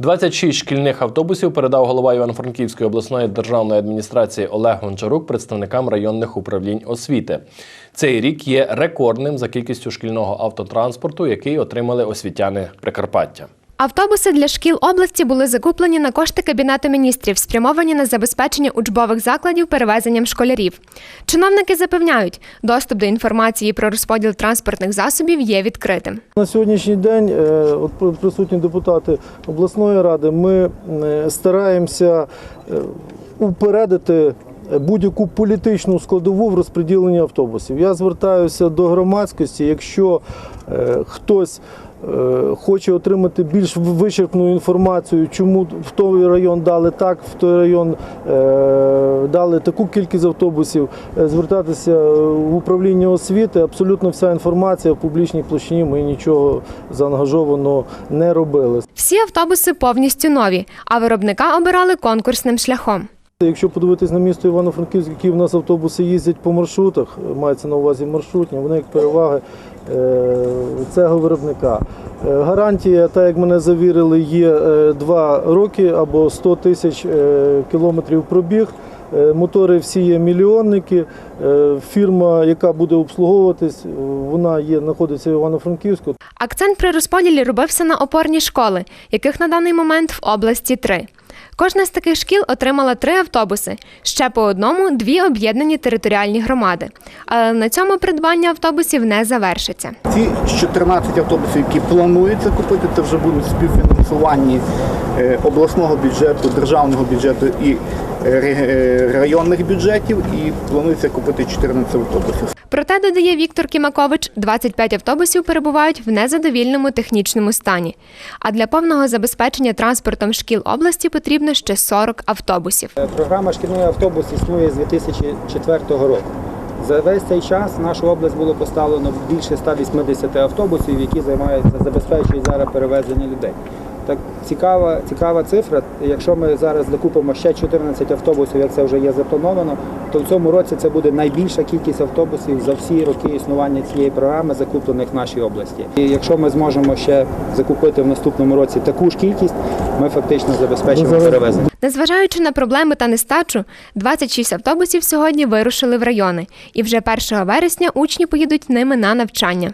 26 шкільних автобусів передав голова Івано-Франківської обласної державної адміністрації Олег Гончарук представникам районних управлінь освіти. Цей рік є рекордним за кількістю шкільного автотранспорту, який отримали освітяни Прикарпаття. Автобуси для шкіл області були закуплені на кошти Кабінету міністрів, спрямовані на забезпечення учбових закладів перевезенням школярів. Чиновники запевняють, доступ до інформації про розподіл транспортних засобів є відкритим. На сьогоднішній день, е, от присутні депутати обласної ради, ми е, стараємося е, упередити будь-яку політичну складову в розподіленні автобусів. Я звертаюся до громадськості, якщо хтось хоче отримати більш вичерпну інформацію, чому в той район дали так, в той район е, дали таку кількість автобусів, е, звертатися в управління освіти. Абсолютно вся інформація в публічній площині. Ми нічого заангажовано не робили. Всі автобуси повністю нові, а виробника обирали конкурсним шляхом. Якщо подивитись на місто Івано-Франківськ, які в нас автобуси їздять по маршрутах, мається на увазі маршрутні, вони як переваги е, цього виробника. Е, Гарантія, так як мене завірили, є 2 роки або 100 тисяч е, кілометрів пробіг. Е, Мотори всі є мільйонники. Е, Фірма, яка буде обслуговуватись, е, вона є, знаходиться в Івано-Франківську. Акцент при розподілі робився на опорні школи, яких на даний момент в області три. Кожна з таких шкіл отримала три автобуси, ще по одному дві об'єднані територіальні громади. Але на цьому придбання автобусів не завершиться. Ці 14 автобусів, які планується купити, це вже будуть співфінансуванні е, обласного бюджету, державного бюджету і районних бюджетів. І планується купити 14 автобусів. Проте, додає Віктор Кімакович, 25 автобусів перебувають в незадовільному технічному стані. А для повного забезпечення транспортом шкіл області потрібно ще 40 автобусів. Програма шкільний автобус існує з 2004 року. За весь цей час в нашу область було поставлено більше 180 автобусів, які займаються, забезпечують зараз перевезення людей. Так цікава, цікава цифра. Якщо ми зараз закупимо ще 14 автобусів, як це вже є заплановано, то в цьому році це буде найбільша кількість автобусів за всі роки існування цієї програми, закуплених в нашій області. І якщо ми зможемо ще закупити в наступному році таку ж кількість, ми фактично забезпечимо перевезення. Незважаючи на проблеми та нестачу, 26 автобусів сьогодні вирушили в райони, і вже 1 вересня учні поїдуть ними на навчання.